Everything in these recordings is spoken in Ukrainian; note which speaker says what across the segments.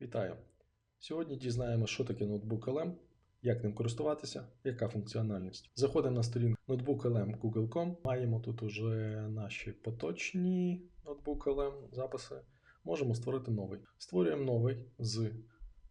Speaker 1: Вітаю! Сьогодні дізнаємося, що таке ноутбук LM, як ним користуватися, яка функціональність. Заходимо на сторінку ноутбук LM Google.com. Маємо тут уже наші поточні ноутбук LM записи. Можемо створити новий. Створюємо новий з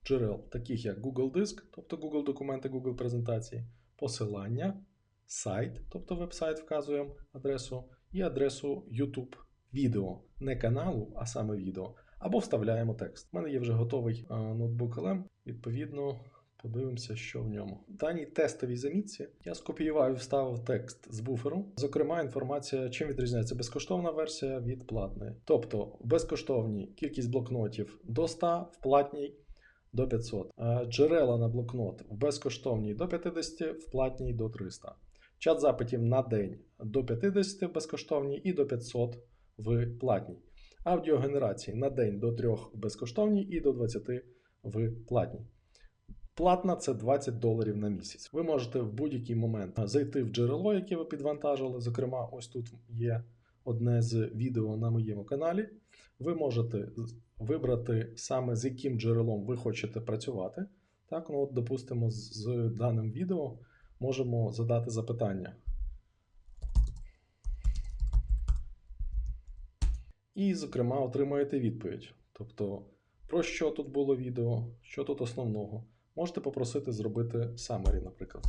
Speaker 1: джерел, таких як Google Диск, тобто Google документи, Google презентації, посилання, сайт, тобто веб-сайт вказуємо адресу, і адресу YouTube відео, не каналу, а саме відео або вставляємо текст. У мене є вже готовий е, ноутбук LM, відповідно, подивимося, що в ньому. В даній тестовій замітці я скопіював і вставив текст з буферу. Зокрема, інформація, чим відрізняється безкоштовна версія від платної. Тобто, в безкоштовній кількість блокнотів до 100, в платній до 500. Е, Джерела на блокнот в безкоштовній до 50, в платній до 300. Чат запитів на день до 50 в безкоштовній і до 500 в платній аудіогенерації на день до 3 в безкоштовній і до 20 в платній. Платна це 20 доларів на місяць. Ви можете в будь-який момент зайти в джерело, яке ви підвантажили. Зокрема, ось тут є одне з відео на моєму каналі. Ви можете вибрати саме з яким джерелом ви хочете працювати. Так, ну от, допустимо, з даним відео можемо задати запитання. І, зокрема, отримаєте відповідь. Тобто, про що тут було відео, що тут основного. Можете попросити зробити summary, наприклад.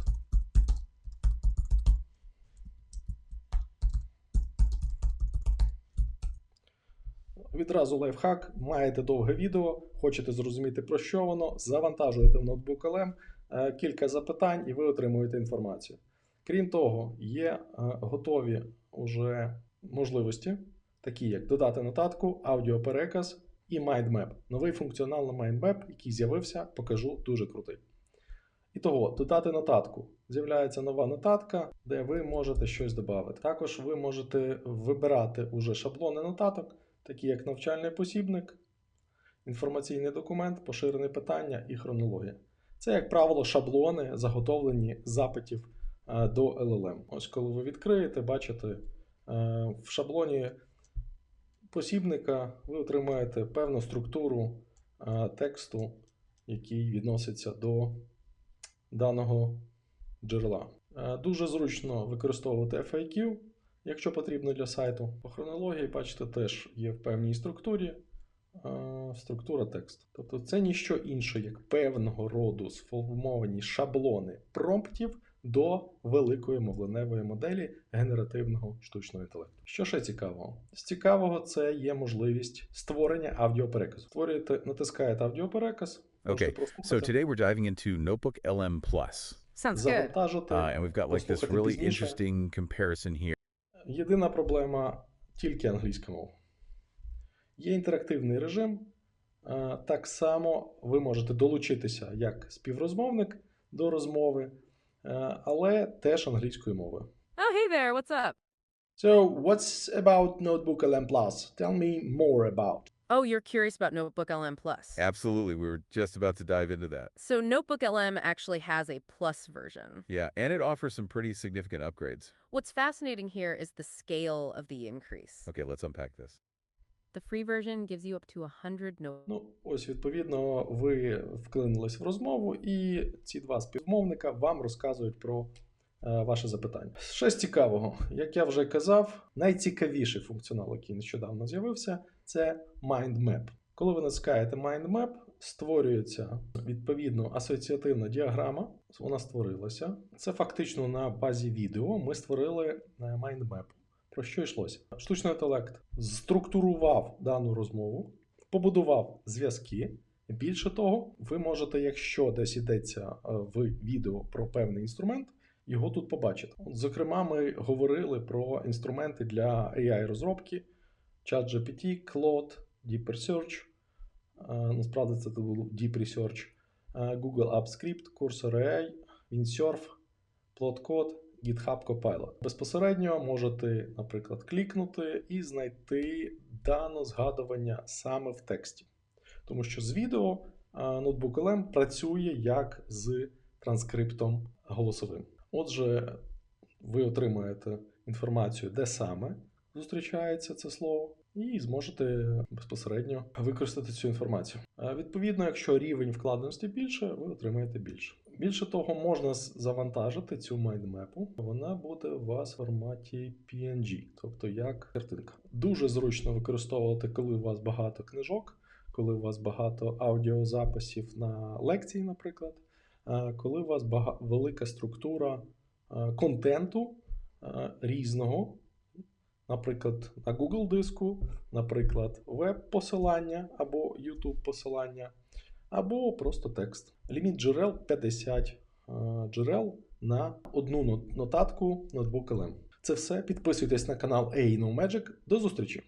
Speaker 1: Відразу лайфхак, маєте довге відео, хочете зрозуміти, про що воно, завантажуєте в ноутбук LM е, кілька запитань і ви отримуєте інформацію. Крім того, є е, готові уже можливості такі як додати нотатку, аудіопереказ і MindMap. Новий функціонал на MindMap, який з'явився, покажу дуже крутий. І того, додати нотатку. З'являється нова нотатка, де ви можете щось додати. Також ви можете вибирати уже шаблони нотаток, такі як навчальний посібник, інформаційний документ, поширене питання і хронологія. Це, як правило, шаблони, заготовлені запитів е, до LLM. Ось коли ви відкриєте, бачите, е, в шаблоні посібника ви отримаєте певну структуру е, тексту, який відноситься до даного джерела. Е, Дуже зручно використовувати FAQ, якщо потрібно для сайту. По хронології, бачите, теж є в певній структурі е, структура тексту. Тобто це ніщо інше, як певного роду сформовані шаблони промптів до великої мовленевої моделі генеративного штучного інтелекту. Що ще цікавого? З цікавого це є можливість створення аудіопереказу. Створюєте, натискаєте аудіопереказ.
Speaker 2: Okay, So today we're diving into Notebook LM Plus,
Speaker 3: Sounds good.
Speaker 1: завантажити.
Speaker 2: uh, and we've got like this really interesting comparison here.
Speaker 1: Єдина проблема тільки англійська мова. Є інтерактивний режим. Е, Так само ви можете долучитися як співрозмовник до розмови, але теж англійською мовою.
Speaker 3: Oh, hey there. What's up?
Speaker 1: So, what's about Notebook LM Plus? Tell me more about.
Speaker 3: Oh, you're curious about Notebook LM Plus.
Speaker 2: Absolutely, we were just about to dive into that.
Speaker 3: So Notebook LM actually has a plus version.
Speaker 2: Yeah, and it offers some pretty significant upgrades.
Speaker 3: What's fascinating here is the scale of the increase.
Speaker 2: Okay, let's unpack this.
Speaker 3: The free version gives you up to 100 notes.
Speaker 1: Ну, ось відповідно, ви вклинились в розмову, і ці два співмовника вам розказують про е, ваше запитання. Ще цікавого, як я вже казав, найцікавіший функціонал, який нещодавно з'явився, це MindMap. Коли ви натискаєте MindMap, створюється відповідно асоціативна діаграма. Вона створилася. Це фактично на базі відео. Ми створили е, MindMap. Про що йшлося? Штучний інтелект структурував дану розмову, побудував зв'язки. Більше того, ви можете, якщо десь йдеться е, в відео про певний інструмент, його тут побачити. Зокрема, ми говорили про інструменти для AI-розробки, ChatGPT, Claude, Deep Research. Е, Насправді це був Deep Research, е, Google Apps Script, Cursor AI, Windsurf, Plotcode, GitHub Copilot. Безпосередньо можете, наприклад, клікнути і знайти дане згадування саме в тексті. Тому що з відео Notebook LM працює як з транскриптом голосовим. Отже, ви отримаєте інформацію, де саме зустрічається це слово, і зможете безпосередньо використати цю інформацію. Е, Відповідно, якщо рівень вкладеності більше, ви отримаєте більше. Більше того, можна завантажити цю майндмепу. Вона буде у вас в форматі PNG, тобто як картинка. Дуже зручно використовувати, коли у вас багато книжок, коли у вас багато аудіозаписів на лекції, наприклад, е, коли у вас бага- велика структура е, контенту е, різного, наприклад, на Google диску, наприклад, веб-посилання або YouTube посилання, або просто текст. Ліміт джерел 50 е, джерел на одну нот- нотатку над LM. Це все. Підписуйтесь на канал A No Magic. До зустрічі!